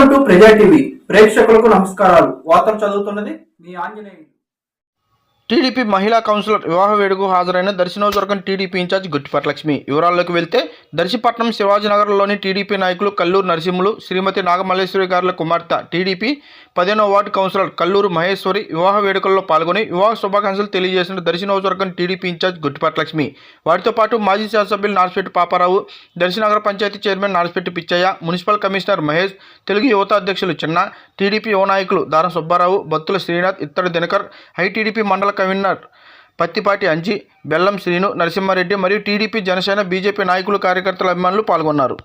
Welcome to ప్రజా TV ప్రేక్షకులకు నమస్కారాలు. వార్తలు చదువుతున్నది మీ ఆంజనేయులు. టీడీపీ మహిళా కౌన్సిలర్ వివాహ వేడుకు హాజరైన దర్శనోజర్గం టీడీపీ ఇన్ఛార్జ్ గుట్టిపట్లక్ష్మి వివరాల్లోకి వెళ్తే దర్శిపట్నం శివాజీనగర్లోని టీడీపీ నాయకులు కల్లూరు నరసింహులు శ్రీమతి నాగమల్లేశ్వరి గారుల కుమార్తె టీడీపీ పదిహేనవ వార్డు కౌన్సిలర్ కల్లూరు మహేశ్వరి వివాహ వేడుకల్లో పాల్గొని వివాహ శుభాకాంక్షలు తెలియజేసిన దర్శి టీడీపీ ఇన్ఛార్జ్ గుట్టిపట్ల లక్ష్మి వారితో పాటు మాజీ శాసనసభ్యులు Narsipetti Paparao Darshanagara panchayat chairman Narsipetti Pichaiah municipal commissioner Mahesh Telugu యువత అధ్యక్షులు చిన్న టీడీపీ యువ నాయకులు దారం సుబ్బారావు బత్తుల శ్రీనాథ్ ఇత్తడి దినకర్ ఐటీడీపీ మండల కన్వీనర్ పత్తిపాటి అంజి బెల్లం శ్రీను నరసింహారెడ్డి మరియు టీడీపీ జనసేన బీజేపీ నాయకులు కార్యకర్తల అభిమానులు పాల్గొన్నారు.